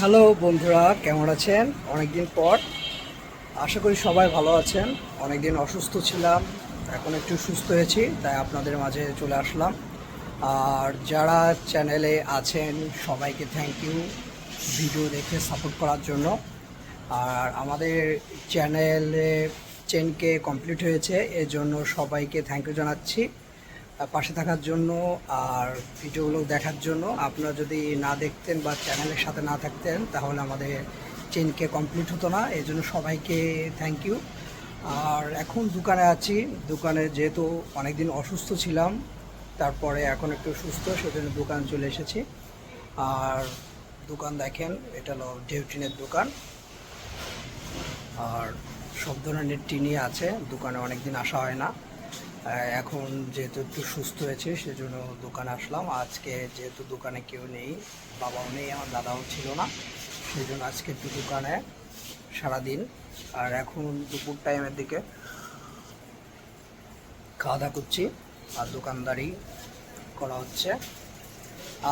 Hello বন্ধুরা, কেমন আছেন? অনেকদিন পর। আশা করি সবাই ভালো আছেন। অনেকদিন অসুস্থ ছিলাম, এখন একটু সুস্থ হয়েছি, তাই আপনাদের মাঝে চলে আসলাম। আর যারা চ্যানেলে আছেন, সবাইকে থ্যাংক ইউ ভিডিও দেখে সাপোর্ট করার জন্য। আর আমাদের চ্যানেলে চেনকে কমপ্লিট হয়েছে এর জন্য সবাইকে থ্যাংক ইউ জানাচ্ছি। পাশে থাকার জন্য আর ভিডিওগুলো দেখার জন্য। আপনারা যদি না দেখতেন বা চ্যানেলের সাথে না থাকতেন, তাহলে আমাদের চেনকে কমপ্লিট হতো না। এই জন্য সবাইকে থ্যাংক ইউ আর এখন দোকানে আছি। দোকানে যেহেতু অনেকদিন অসুস্থ ছিলাম, তারপরে এখন একটু সুস্থ, সেজন্য দোকান চলে এসেছি। আর দোকান দেখেন, এটা হলো ডেউটিনের দোকান। আর সব ধরনের টিনই আছে, দোকানে অনেক দিন আসা হয় না। এখন যেহেতু একটু সুস্থ হয়েছে, সেজন্য দোকানে আসলাম। আজকে যেহেতু দোকানে কেউ নেই, বাবাও নেই, আমার দাদাও ছিল না সেই জন্য আজকে একটু দোকানে সারাদিন। আর এখন দুপুর টাইমের দিকে খাওয়া দাওয়া করছি, আর দোকানদারি করা হচ্ছে।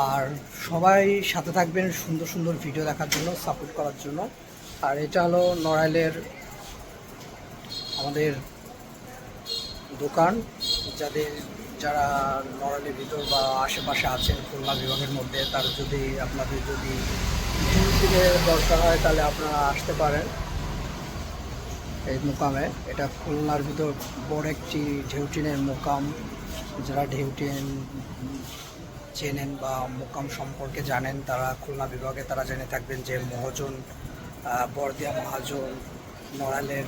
আর সবাই সাথে থাকবেন সুন্দর সুন্দর ভিডিও দেখার জন্য সাপোর্ট করার জন্য। আর এটা হলো নড়াইলের আমাদের দোকান, যাদের যারা নড়াইলের ভিতর বা আশেপাশে আছেন খুলনা বিভাগের মধ্যে, তার যদি আপনাদের যদি দরকার হয়, তাহলে আপনারা আসতে পারেন। এই মোকামে। এটা খুলনার ভিতর বড় একটি ঢেউটিনের মোকাম। যারা ঢেউটিন চেনেন বা মোকাম সম্পর্কে জানেন, তারা খুলনা বিভাগে তারা জেনে থাকবেন যে মহাজন বরদিয়া মহাজন নড়ালের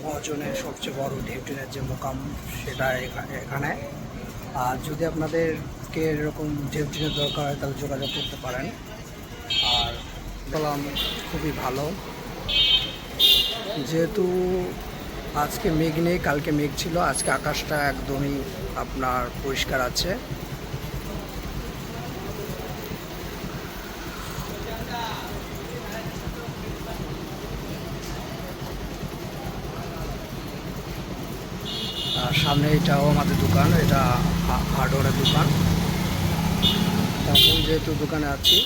মহাজনের সবচেয়ে বড় ঢেউটিনের যে মোকাম, সেটা এখা- এখানে। আর যদি আপনাদেরকে এরকম ঢেউটিনের দরকার হয়, তাহলে যোগাযোগ করতে পারেন। আর বললাম খুবই ভালো। যেহেতু আজকে মেঘ নেই, কালকে মেঘ ছিল, আজকে আকাশটা একদমই আপনার পরিষ্কার আছে। সামনে এটাও আমাদের দোকান, এটা হা- হার্ডওয়্যারের দোকান। এখন যেহেতু দোকানে আছি,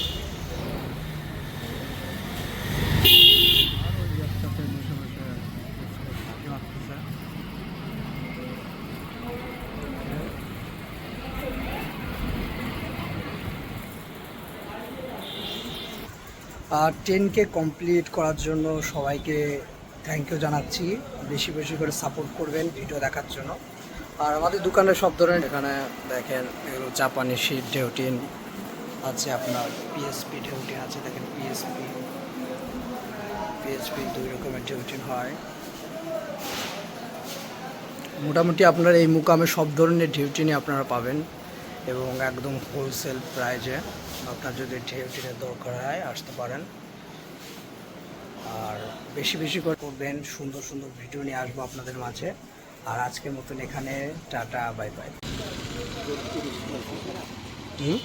আর টেনকে কমপ্লিট করার জন্য সবাইকে থ্যাংক ইউ জানাচ্ছি। বেশি বেশি করে সাপোর্ট করবেন ভিডিও দেখার জন্য। আর আমাদের দোকানে সব ধরনের, এখানে দেখেন, এগুলো জাপানি শিট ঢেউটিন আছে আপনার পিএসপি ঢেউটিন আছে, দেখেন পিএসপি পিএসপি দুই রকমের ঢেউটিন হয়। মোটামুটি আপনার এই মুকামে সব ধরনের ঢেউটিনই আপনারা পাবেন এবং একদম হোলসেল প্রাইজে আপনার যদি ঢেউটিনের দরকার হয়, আসতে পারেন। আর বেশি বেশি করে করবেন, সুন্দর সুন্দর ভিডিও নিয়ে আসব আপনাদের মাঝে। আর আজকের মতন এখানে, টাটা বাই বাই হুম?